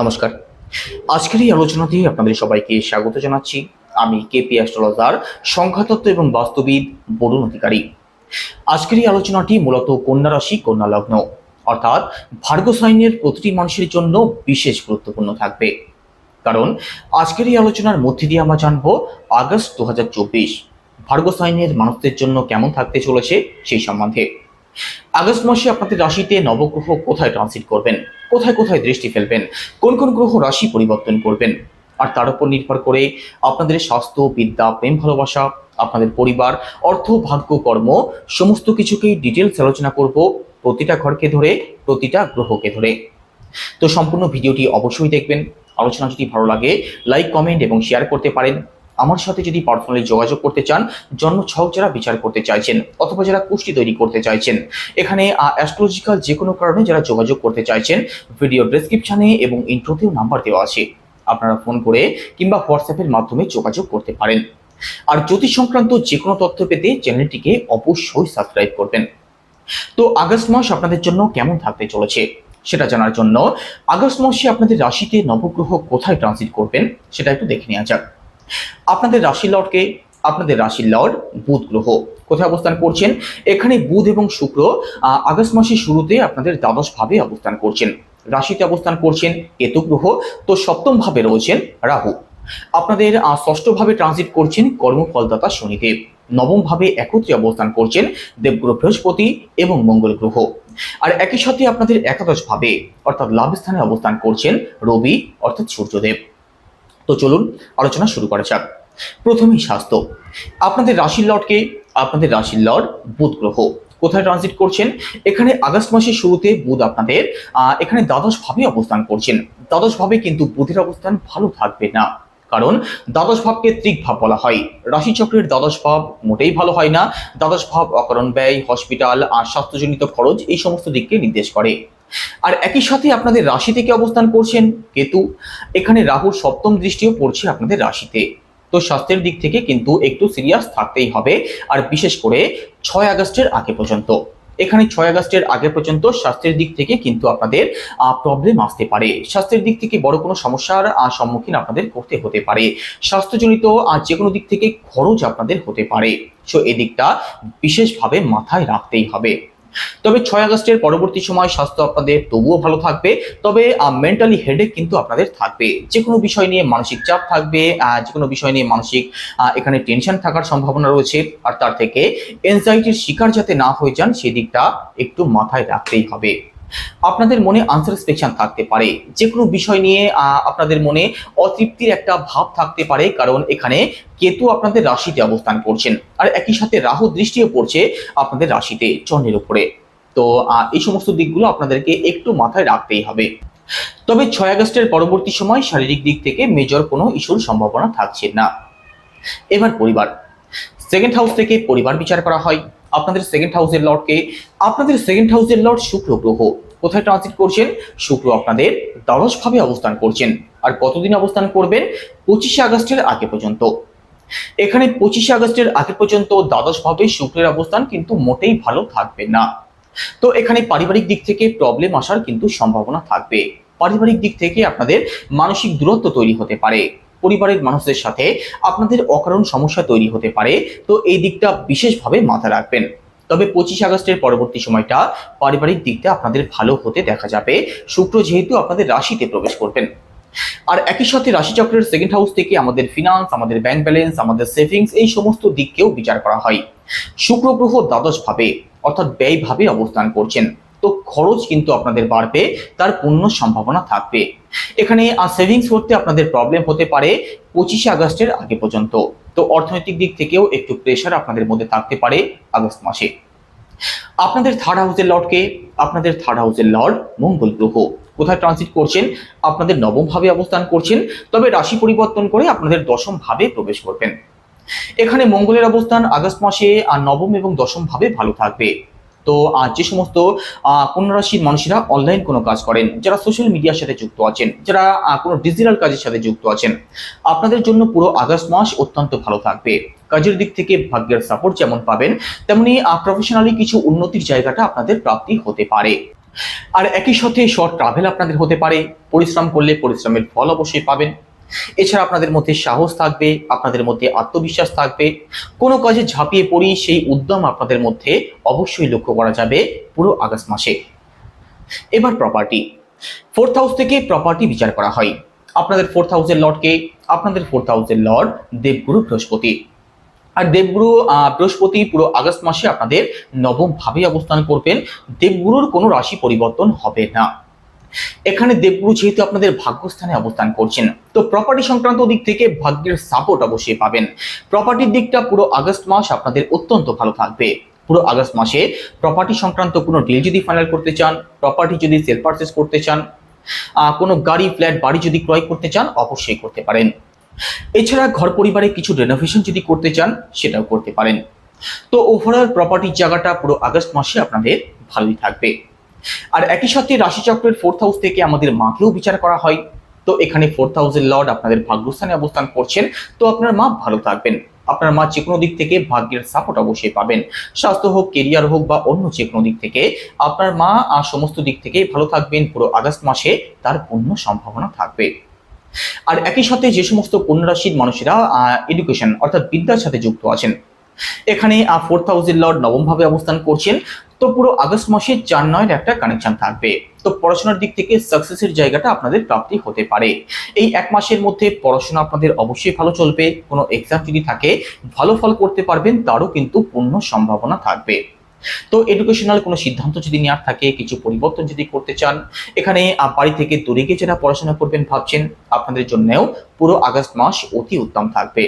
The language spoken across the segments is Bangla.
নমস্কার। আজকের এই আলোচনাতে আপনাদের সবাইকে স্বাগত জানাচ্ছি। আমি কেপি অ্যাস্ট্রোলজার, সংখ্যাতত্ত্ব এবং বাস্তবিদ বরুণ অধিকারী। আজকের এই আলোচনাটি মূলত কন্যা রাশি, কন্যা লগ্ন। অর্থাৎ ভার্গ সাইনের প্রতিটি মানুষের জন্য বিশেষ গুরুত্বপূর্ণ থাকবে। কারণ আজকের এই আলোচনার মধ্যে দিয়ে আমরা জানব আগস্ট দু হাজার চব্বিশ, ভার্গ সাইনের মানুষদের জন্য কেমন থাকতে চলেছে সেই সম্বন্ধে। আগস্ট মাসে আপনাদের রাশিতে নবগ্রহ কোথায় ট্রানজিট করবেন? কোথায় কোথায় দৃষ্টি ফেলবেন? কোন কোন গ্রহ রাশি পরিবর্তন করবেন? আর তার উপর নির্ভর করে আপনাদের স্বাস্থ্য, বিদ্যা, প্রেম, ভালোবাসা, আপনাদের পরিবার, অর্থ, ভাগ্য, কর্ম, সমস্ত কিছুকেই ডিটেলস আলোচনা করব প্রতিটা ঘরকে ধরে, প্রতিটা গ্রহকে ধরে। তো সম্পূর্ণ ভিডিওটি অবশ্যই দেখবেন। আলোচনা যদি ভালো লাগে লাইক কমেন্ট এবং শেয়ার করতে পারেন। আমার সাথে যদি পার্সোনালি যোগাযোগ করতে চান জন্ম ছক যারা বিচার করতে চাইছেন, অথবা যারা কুষ্টি তৈরি করতে চাইছেন, এখানে অ্যাস্ট্রোলজিক্যাল যে কোনো কারণে যারা যোগাযোগ করতে চাইছেন ভিডিও ডেসক্রিপশনে এবং ইন্ট্রোতেও নাম্বার দেওয়া আছে। আপনারা ফোন করে কিংবা হোয়াটসঅ্যাপের মাধ্যমে যোগাযোগ করতে পারেন। আর জ্যোতিষ সংক্রান্ত যে কোনো তথ্য পেতে চ্যানেলটিকে অবশ্যই সাবস্ক্রাইব করবেন। তো আগস্ট মাস আপনাদের জন্য কেমন থাকতে চলেছে, সেটা জানার জন্য আগস্ট মাসে আপনাদের রাশিতে নবগ্রহ কোথায় ট্রানজিট করবেন, সেটা একটু দেখে নেওয়া যাক। আপনাদের রাশির লর্ডকে আপনাদের রাশির লর্ড বুধ গ্রহ কোথায় অবস্থান করছেন? এখানে বুধ এবং শুক্র আগস্ট মাসের শুরুতে আপনাদের দ্বাদশ ভাবে অবস্থান করছেন। রাশিতে অবস্থান করছেন কেতু গ্রহ। তো সপ্তম ভাবে রয়েছেন রাহু। আপনাদের আহ, ষষ্ঠ ভাবে ট্রানজিট করছেন কর্মফলদাতা শনিদেব। নবম ভাবে একত্রে অবস্থান করছেন দেবগ্রহ বৃহস্পতি এবং মঙ্গল গ্রহ। আর একই সাথে আপনাদের একাদশ ভাবে অর্থাৎ লাভ স্থানে অবস্থান করছেন রবি অর্থাৎ সূর্যদেব। তো চলুন আলোচনা শুরু করা যাক। প্রথমেই স্বাস্থ্য। আপনাদের রাশির লর্ডকে আপনাদের রাশির লর্ড বুধ গ্রহ। কোথায় ট্রানজিট করছেন? এখানে আগস্ট মাসের শুরুতে বুধ আপনাদের এখানে দ্বাদশ ভাবে অবস্থান করছেন। দ্বাদশ ভাবে কিন্তু বুধের অবস্থান ভালো থাকবে না। কারণ দ্বাদশ ভাবকে ত্রিক ভাব বলা হয়। রাশিচক্রের দ্বাদশ ভাব মোটেই ভালো হয় না। দ্বাদশ ভাব অকারণ ব্যয়, হসপিটাল আর স্বাস্থ্যজনিত খরচ এই সমস্ত দিককে নির্দেশ করে। আর একই সাথে আপনাদের রাশিতে থেকে অবস্থান করছেন? কেতু। এখানে রাহুর সপ্তম দৃষ্টিও পড়ছে আপনাদের রাশিতে। তো স্বাস্থ্যের দিক থেকে কিন্তু একটু সিরিয়াস থাকতেই হবে, আর বিশেষ করে ছয় আগস্টের আগে পর্যন্ত। এখানে ছয় আগস্টের আগে পর্যন্ত স্বাস্থ্যের দিক থেকে কিন্তু আপনাদের প্রবলেম আসতে পারে। স্বাস্থ্যের দিক থেকে বড় কোনো সমস্যার সম্মুখীন আপনাদের করতে হতে পারে। স্বাস্থ্যজনিত আর যে কোনো দিক থেকে খরচ আপনাদের হতে পারে। সো এদিকটা বিশেষভাবে মাথায় রাখতেই হবে। তবে ছয় আগস্টের পরবর্তী সময় স্বাস্থ্য আপনাদের তবুও ভালো থাকবে, তবে মেন্টালি হেডেক কিন্তু আপনাদের থাকবে। যে কোনো বিষয় নিয়ে মানসিক চাপ থাকবে যে কোনো বিষয় নিয়ে মানসিক এখানে টেনশন থাকার সম্ভাবনা রয়েছে, আর তার থেকে এনজাইটির শিকার যাতে না হয়ে যান, সেদিকটা একটু মাথায় রাখতেই হবে। আপনাদের মনে আনসাটিসফ্যাকশন থাকতে পারে। যে কোনো বিষয় নিয়ে আপনাদের মনে অতৃপ্তির একটা ভাব থাকতে পারে, কারণ এখানে কেতু আপনাদের রাশিতে অবস্থান করছেন। আর একই সাথে রাহু দৃষ্টিও পড়ছে আপনাদের রাশিতে চন্দ্রের উপরে। তো এই সমস্ত দিকগুলো আপনাদেরকে একটু মাথায় রাখতেই হবে। তবে ছয় আগস্টের পরবর্তী সময় শারীরিক দিক থেকে মেজর কোনো ইস্যুর সম্ভাবনা থাকছে না। এবার পরিবার। সেকেন্ড হাউস থেকে পরিবার বিচার করা হয়। আপনাদের সেকেন্ড হাউসের লর্ডকে আপনাদের সেকেন্ড হাউসের লর্ড শুক্র গ্রহ। কোথায় ট্রানজিট করছেন? শুক্র আপনাদের দ্বাদশ ভাবে অবস্থান করছেন। আর কতদিন অবস্থান করবেন? পঁচিশে আগস্টের আগে পর্যন্ত। এখানে পঁচিশে আগস্টের আগে পর্যন্ত দ্বাদশ ভাবে শুক্রের অবস্থান কিন্তু মোটেই ভালো থাকবে না। তো এখানে পারিবারিক দিক থেকে প্রবলেম আসার কিন্তু সম্ভাবনা থাকবে। পারিবারিক দিক থেকে আপনাদের মানসিক দূরত্ব তৈরি হতে পারে। পরিবারের মানুষদের সাথে আপনাদের অকারণ সমস্যা তৈরি হতে পারে, তো এই দিকটা বিশেষভাবে মাথা রাখবেন। তবে পঁচিশ আগস্টের পরবর্তী সময়টা পারিবারিক দিকটা আপনাদের ভালো হতে দেখা যাবে। শুক্র যেহেতু আপনাদের রাশিতে প্রবেশ করবেন। আর একই সাথে রাশিচক্রের সেকেন্ড হাউস থেকে আমাদের ফিনান্স আমাদের ব্যাংক ব্যালেন্স আমাদের সেভিংস এই সমস্ত দিককেও বিচার করা হয়। শুক্র গ্রহ দ্বাদশ ভাবে, অর্থাৎ ব্যয় ভাবে অবস্থান করছেন। তো খরচ কিন্তু আপনাদের বাড়বে, তার পূর্ণ সম্ভাবনা থাকবে। এখানে আর সেভিংস করতে আপনাদের প্রবলেম হতে পারে পঁচিশে আগস্টের আগে পর্যন্ত। তো অর্থনৈতিক দিক থেকেও একটু প্রেশার আপনাদের মধ্যে থাকতে পারে আগস্ট মাসে। আপনাদের থার্ড হাউসের লর্ডকে আপনাদের থার্ড হাউসের লর্ড মঙ্গল গ্রহ। কোথায় ট্রানজিট করছেন? আপনাদের নবম ভাবে অবস্থান করছেন, তবে রাশি পরিবর্তন করে আপনাদের দশম ভাবে প্রবেশ করবেন। এখানে মঙ্গলের অবস্থান আগস্ট মাসে আর নবম এবং দশম ভাবে ভালো থাকবে। তো যে সমস্ত আহ, কন্যা রাশির মানুষেরা অনলাইন কোনো কাজ করেন যারা সোশ্যাল মিডিয়ার সাথে যুক্ত আছেন যারা কোনো ডিজিটাল কাজের সাথে যুক্ত আছেন আপনাদের জন্য পুরো আগস্ট মাস অত্যন্ত ভালো থাকবে। কাজের দিক থেকে ভাগ্যের সাপোর্ট যেমন পাবেন তেমনি প্রফেশনালি কিছু উন্নতির জায়গাটা আপনাদের প্রাপ্তি হতে পারে। আর একই সাথে শর্ট ট্রাভেল আপনাদের হতে পারে পরিশ্রম করলে পরিশ্রমের ফল অবশ্যই পাবেন। এছাড়া আপনাদের মধ্যে সাহস থাকবে, আপনাদের মধ্যে আত্মবিশ্বাস থাকবে। কোনো কাজে ঝাঁপিয়ে পড়ি, সেই উদ্যম আপনাদের মধ্যে অবশ্যই লক্ষ্য করা যাবে পুরো আগস্ট মাসে। এবার প্রপার্টি ফোর্থ হাউস থেকে প্রপার্টি বিচার করা হয়। আপনাদের ফোর্থ হাউসের লর্ডকে আপনাদের ফোর্থ হাউসের লর্ড দেবগুরু বৃহস্পতি। আর দেবগুরু বৃহস্পতি পুরো আগস্ট মাসে আপনাদের নবম ভাবে অবস্থান করবেন। দেবগুরুর কোনো রাশি পরিবর্তন হবে না। এখানে দেবগুরু যেহেতু আপনাদের ভাগ্যস্থানে অবস্থান করছেন, তো প্রপার্টি সংক্রান্ত দিক থেকে ভাগ্যের সাপোর্ট অবশ্যই পাবেন। প্রপার্টির দিকটা পুরো আগস্ট মাস আপনাদের অত্যন্ত ভালো থাকবে। পুরো আগস্ট মাসে প্রপার্টি সংক্রান্ত কোনো ডিল যদি ফাইনাল করতে চান প্রপার্টি যদি সেল পারচেস করতে চান কোনো গাড়ি ফ্ল্যাট বাড়ি যদি ক্রয় করতে চান, অবশ্যই করতে পারেন। এছাড়া ঘর পরিবারে কিছু রেনোভেশন যদি করতে চান, সেটাও করতে পারেন। তো ওভারঅল প্রপার্টির জায়গাটা পুরো আগস্ট মাসে আপনাদের ভালোই থাকবে। আর একই সাথে রাশিচক্রের ফোর্থ হাউস থেকে আমাদের মাকেও বিচার করা হয়। তো এখানে ফোর্থ হাউসের লর্ড আপনাদের ভাগ্যস্থানে অবস্থান করছেন। তো আপনার মা ভালো থাকবেন। আপনার মা যে কোনো দিক থেকে ভাগ্যের সাপোর্ট অবশ্যই পাবেন। স্বাস্থ্য হোক কেরিয়ার হোক বা অন্য যে কোনো দিক থেকে, আপনার মা আর সমস্ত দিক থেকে ভালো থাকবেন পুরো আগস্ট মাসে, তার পূর্ণ সম্ভাবনা থাকবে। আর একই সাথে যে সমস্ত কন্যা রাশির মানুষেরা এডুকেশন অর্থাৎ বিদ্যার সাথে যুক্ত আছেন এখানে ফোর্থ হাউসের লর্ড নবম ভাবে অবস্থান করছেন। তো পুরো আগস্ট মাসে চার নয়ের একটা কানেকশন থাকবে। তো পড়াশোনার দিক থেকে সাকসেসের জায়গাটা আপনাদের প্রাপ্তি হতে পারে। এই এক মাসের মধ্যে পড়াশোনা আপনাদের অবশ্যই ভালো চলবে, কোনো এক্সাম যদি থাকে, ভালো ফল করতে পারবেন, তারও কিন্তু পূর্ণ সম্ভাবনা থাকবে। তো এডুকেশনাল কোনো সিদ্ধান্ত যদি নেওয়ার থাকে, কিছু পরিবর্তন যদি করতে চান, এখানে বাড়ি থেকে দূরে গিয়ে যারা পড়াশোনা করবেন ভাবছেন, আপনাদের জন্যও পুরো আগস্ট মাস অতি উত্তম থাকবে।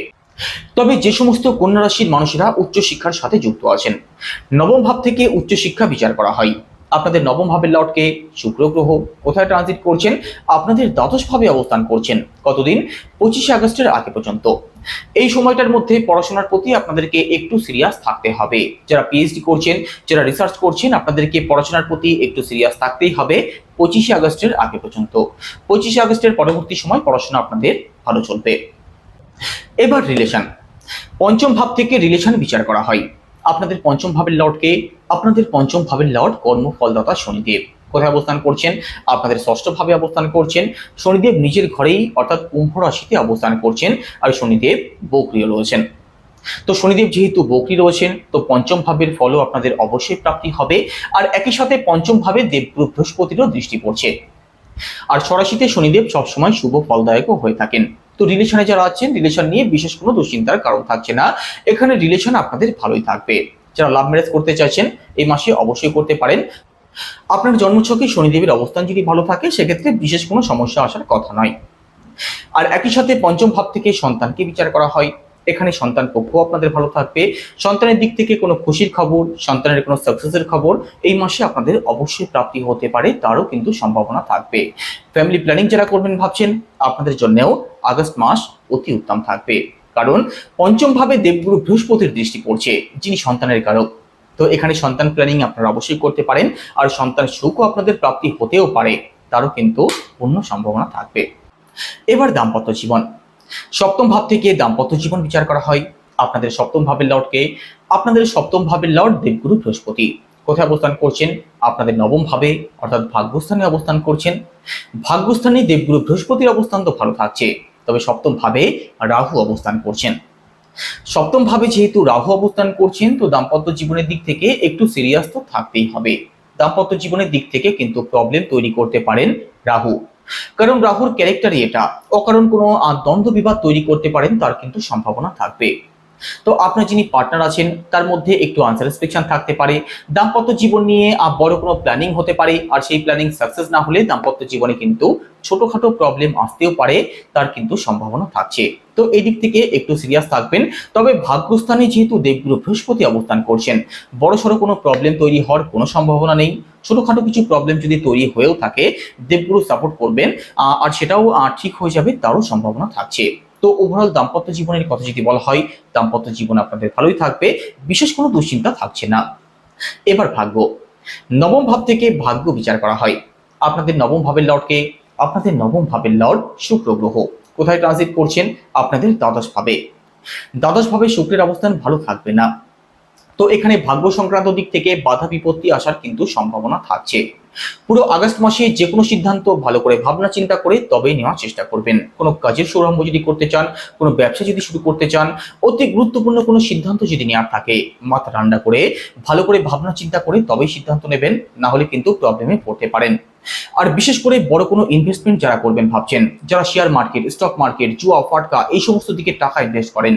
তবে যে সমস্ত কন্যা রাশির মানুষেরা উচ্চশিক্ষার সাথে যুক্ত আছেন, নবম ভাব থেকে উচ্চশিক্ষা বিচার করা হয়। আপনাদের নবম ভাবের লটকে শুক্র গ্রহ কোথায় ট্রানজিট করছেন, আপনাদের দ্বাদশ ভাবে অবস্থান করছেন কতদিন? পঁচিশে আগস্টের আগে পর্যন্ত। এই সময়টার মধ্যে পড়াশোনার প্রতি আপনাদেরকে একটু সিরিয়াস থাকতে হবে। যারা পিএইচডি করছেন, যারা রিসার্চ করছেন, আপনাদেরকে পড়াশোনার প্রতি একটু সিরিয়াস থাকতেই হবে পঁচিশে আগস্টের আগে পর্যন্ত। পঁচিশে আগস্টের পরবর্তী সময় পড়াশোনা আপনাদের ভালো চলবে। এবার রিলেশন পঞ্চম ভাব থেকে রিলেশন বিচার করা হয়। আপনাদের পঞ্চম ভাবের লর্ডকে আপনাদের পঞ্চম ভাবের লর্ড কর্মফলদাতা শনিদেব। কোথায় অবস্থান করছেন? আপনাদের ষষ্ঠ ভাবে অবস্থান করছেন। শনিদেব নিজের ঘরেই, অর্থাৎ কুম্ভ রাশিতে অবস্থান করছেন আর শনিদেব বক্রিয় রয়েছেন। তো শনিদেব যেহেতু বকরি রয়েছেন, তো পঞ্চম ভাবের ফলও আপনাদের অবশ্যই প্রাপ্তি হবে আর একই সাথে পঞ্চম ভাবে দেবগুরু বৃহস্পতিরও দৃষ্টি পড়ছে। আর সরাসিতে শনিদেব সবসময় শুভ ফলদায়কও হয়ে থাকেন। তো রিলেশনে যারা আছেন রিলেশন নিয়ে বিশেষ কোনো দুশ্চিন্তার কারণ থাকছে না। এখানে রিলেশন আপনাদের ভালোই থাকবে। যারা লাভ ম্যারেজ করতে চাইছেন, এই মাসে অবশ্যই করতে পারেন। আপনার জন্মছকে শনিদেবের অবস্থান যদি ভালো থাকে, সেক্ষেত্রে বিশেষ কোনো সমস্যা আসার কথা নয়। আর একই সাথে পঞ্চম ভাব থেকে সন্তানকে বিচার করা হয়। এখানে সন্তান পক্ষ আপনাদের ভালো থাকবে। সন্তানের দিক থেকে কোনো খুশির খবর, সন্তানের কোনো সাকসেসের খবর এই মাসে আপনাদের অবশ্যই প্রাপ্তি হতে পারে, তারও কিন্তু সম্ভাবনা থাকবে। ফ্যামিলি প্ল্যানিং যারা করবেন ভাবছেন, আপনাদের জন্যও আগস্ট মাস অতি উত্তম থাকবে। কারণ পঞ্চম ভাবে দেবগুরু বৃহস্পতির দৃষ্টি পড়ছে, যিনি সন্তানের কারক। তো এখানে সন্তান প্ল্যানিং আপনারা অবশ্যই করতে পারেন, আর সন্তান সুখও আপনাদের প্রাপ্তি হতেও পারে, তারও কিন্তু পূর্ণ সম্ভাবনা থাকবে। এবার দাম্পত্য জীবন। সপ্তম ভাব থেকে দাম্পত্য জীবন বিচার করা হয়। আপনাদের সপ্তম ভাবের লর্ডকে আপনাদের সপ্তম ভাবের লর্ড দেবগুরু বৃহস্পতি। কোথায় অবস্থান করছেন? আপনাদের নবম ভাবে, অর্থাৎ ভাগ্যস্থানে অবস্থান করছেন। ভাগ্যস্থানে দেবগুরু বৃহস্পতির অবস্থান তো ভালো থাকছে। তবে সপ্তম ভাবে রাহু অবস্থান করছেন। সপ্তম ভাবে যেহেতু রাহু অবস্থান করছেন, তো দাম্পত্য জীবনের দিক থেকে একটু সিরিয়াস তো থাকতেই হবে। দাম্পত্য জীবনের দিক থেকে কিন্তু প্রবলেম তৈরি করতে পারেন রাহু। কারণ রাহুর ক্যারেক্টারই এটা। অকারণ কোনো দ্বন্দ্ব বিবাদ তৈরি করতে পারেন, তার কিন্তু সম্ভাবনা থাকবে। তো আপনার যিনি পার্টনার আছেন, তার মধ্যে একটু আনস্যাটিসফ্যাকশন থাকতে পারে, দাম্পত্য জীবন নিয়ে বড় কোনো প্ল্যানিং হতে পারে, আর সেই প্ল্যানিং সাকসেস না হলে দাম্পত্য জীবনে কিন্তু ছোটখাটো প্রবলেম আসতেও পারে, তার কিন্তু সম্ভাবনা থাকছে। তো এই দিক থেকে একটু সিরিয়াস থাকবেন, তবে ভাগ্যস্থানে যেহেতু দেবগুরু বৃহস্পতি অবস্থান করছেন বড় সড়ো কোনো প্রবলেম তৈরি হওয়ার কোনো সম্ভাবনা নেই। ছোটখাটো কিছু প্রবলেম যদি তৈরি হয়েও থাকে, দেবগুরু সাপোর্ট করবেন আর সেটাও ঠিক হয়ে যাবে, তারও সম্ভাবনা থাকছে। তো ওভারঅল দাম্পত্য জীবনের কথা যদি বলা হয়, দাম্পত্য জীবন আপনাদের ভালোই থাকবে, বিশেষ কোনো দুশ্চিন্তা থাকছে না। এবার ভাগ্য। নবম ভাব থেকে ভাগ্য বিচার করা হয়। আপনাদের নবম ভাবের লর্ডকে আপনাদের নবম ভাবের লর্ড শুক্র গ্রহ। কোথায় ট্রানজিট করছেন? আপনাদের দ্বাদশ ভাবে। দ্বাদশ ভাবে শুক্রের অবস্থান ভালো থাকবে না। তো এখানে ভাগ্য সংক্রান্ত দিক থেকে বাধা বিপত্তি আসার কিন্তু সম্ভাবনা থাকছে। পুরো আগস্ট মাসে যে কোনো সিদ্ধান্ত ভালো করে ভাবনা চিন্তা করে তবেই নেওয়ার চেষ্টা করবেন। কোনো কাজের সৌরম্ভ যদি করতে চান, কোনো ব্যবসা যদি শুরু করতে চান, অতি গুরুত্বপূর্ণ কোনো সিদ্ধান্ত যদি নেওয়ার থাকে, মাথা ঠান্ডা করে, ভালো করে ভাবনা চিন্তা করে তবেই সিদ্ধান্ত নেবেন, না হলে কিন্তু প্রবলেমে পড়তে পারেন। আর বিশেষ করে বড় কোনো ইনভেস্টমেন্ট যারা করবেন ভাবছেন, যারা শেয়ার মার্কেট স্টক মার্কেট জুয়া, ফাটকা, এই সমস্ত দিকে টাকা ইনভেস্ট করেন,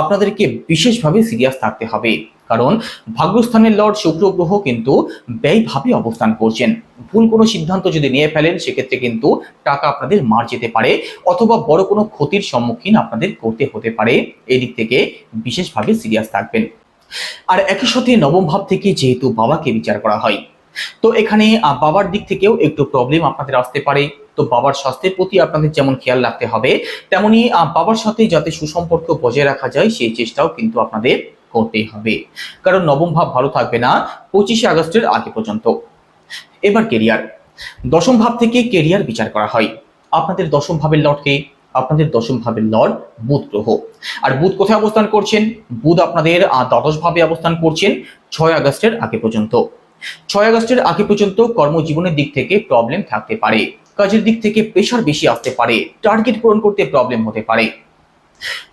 আপনাদেরকে বিশেষভাবে সিরিয়াস থাকতে হবে। কারণ ভাগ্যস্থানের লর্ড শুক্র গ্রহ কিন্তু ব্যয়ভাবে অবস্থান করছেন। ভুল কোনো সিদ্ধান্ত যদি নিয়ে ফেলেন, সেক্ষেত্রে কিন্তু টাকা আপনাদের মার যেতে পারে অথবা বড় কোনো ক্ষতির সম্মুখীন আপনাদের করতে হতে পারে। এই দিক থেকে বিশেষভাবে সিরিয়াস থাকবেন। আর একই সাথে নবম ভাব থেকে যেহেতু বাবাকে বিচার করা হয়, তো এখানে বাবার দিক থেকেও একটু প্রবলেম আপনাদের আসতে পারে। তো বাবার স্বাস্থ্যের প্রতি আপনাদের যেমন খেয়াল রাখতে হবে, তেমনি বাবার সাথে যাতে সুসম্পর্ক বজায় রাখা যায়, সেই চেষ্টাও কিন্তু আপনাদের করতেই হবে। কারণ নবম ভাব ভালো থাকবে না পঁচিশে আগস্টের আগে পর্যন্ত। এবার কেরিয়ার দশম ভাব থেকে কেরিয়ার বিচার করা হয়। আপনাদের দশম ভাবের লটকে আপনাদের দশম ভাবের লর্ড বুধ গ্রহ। আর বুধ কোথায় অবস্থান করছেন? বুধ আপনাদের দ্বাদশ ভাবে অবস্থান করছেন ছয় আগস্টের আগে পর্যন্ত। ছয় আগস্টের আগে পর্যন্ত কর্মজীবনের দিক থেকে প্রবলেম থাকতে পারে। কাজের দিক থেকে প্রেশার বেশি আসতে পারে। টার্গেট পূরণ করতে প্রবলেম হতে পারে।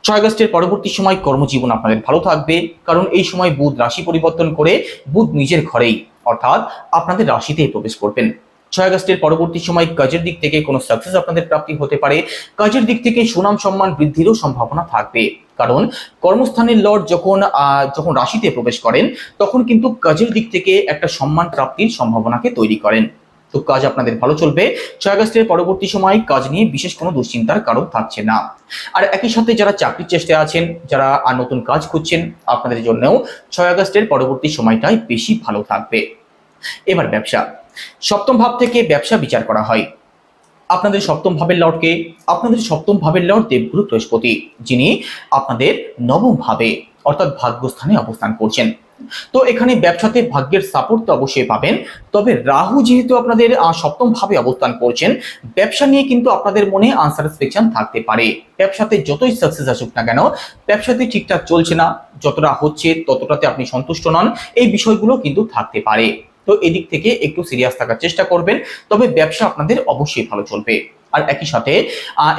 ছয় আগস্টের পরবর্তী সময় কর্মজীবন আপনাদের ভালো থাকবে, কারণ এই সময় বুধ রাশি পরিবর্তন করে বুধ নিজের ঘরেই, অর্থাৎ আপনাদের রাশিতেই প্রবেশ করবেন। ছয় আগস্টের পরবর্তী সময় কাজের দিক থেকে কোনো সাকসেস আপনাদের প্রাপ্তি হতে পারে, কাজের দিক থেকে সুনাম সম্মান বৃদ্ধিরও সম্ভাবনা থাকবে, কারণ কর্মস্থানের লর্ড যখন যখন রাশিতে প্রবেশ করেন, তখন কিন্তু কাজের দিক থেকে একটা সম্মান প্রাপ্তির সম্ভাবনাকে তৈরি করেন। তো কাজ আপনাদের ভালো চলবে। ছয় আগস্টের পরবর্তী সময় কাজ নিয়ে বিশেষ কোনো দুশ্চিন্তার কারণ থাকছে না। আর একই সাথে যারা চাকরির চেষ্টায় আছেন, যারা আর নতুন কাজ খুঁজছেন, আপনাদের জন্যও ছয় আগস্টের পরবর্তী সময়টাই বেশি ভালো থাকবে। এবার ব্যবসা। সপ্তম ভাব থেকে ব্যবসা বিচার করা হয়। আপনাদের সপ্তম ভাবের লর্ডকে, আপনাদের সপ্তম ভাবের লর্ড দেবগুরু বৃহস্পতি, যিনি আপনাদের নবম ভাবে। অর্থাৎ ভাগ্যস্থানে অবস্থান করছেন। তো এখানে ব্যবসাতে ভাগ্যের সাপোর্ট তো অবশ্যই পাবেন। তবে রাহু যেহেতু আপনাদের সপ্তম ভাবে অবস্থান করছেন, ব্যবসা নিয়ে কিন্তু আপনাদের মনে আনসাটিসফ্যাকশন থাকতে পারে। ব্যবসাতে যতই সাকসেস আসুক না কেন, ব্যবসাতে ঠিকঠাক চলছে না, যতটা হচ্ছে ততটাতে আপনি সন্তুষ্ট নন, এই বিষয়গুলো কিন্তু থাকতে পারে। তো এদিক থেকে একটু সিরিয়াস থাকার চেষ্টা করবেন, তবে ব্যবসা আপনাদের অবশ্যই ভালো চলবে। আর একই সাথে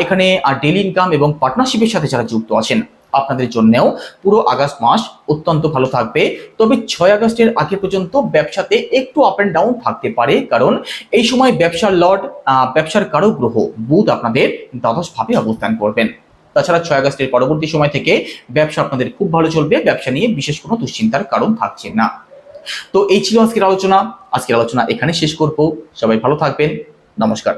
এখানে ডেলি ইনকাম এবং পার্টনারশিপের সাথে যারা যুক্ত আছেন আপনাদের জন্যও পুরো আগস্ট মাস অত্যন্ত ভালো থাকবে। তবে ছয় আগস্টের আগে পর্যন্ত ব্যবসাতে একটু আপ অ্যান্ড ডাউন থাকতে পারে, কারণ এই সময় ব্যবসার লর্ড ব্যবসার কারও গ্রহ বুধ আপনাদের দ্বাদশ ভাবে অবস্থান করবেন। তাছাড়া ছয় আগস্টের পরবর্তী সময় থেকে ব্যবসা আপনাদের খুব ভালো চলবে, ব্যবসা নিয়ে বিশেষ কোনো দুশ্চিন্তার কারণ থাকছে না। তো এই ছিল আজকের আলোচনা। আজকের আলোচনা এখানে শেষ করব। সবাই ভালো থাকবেন। নমস্কার।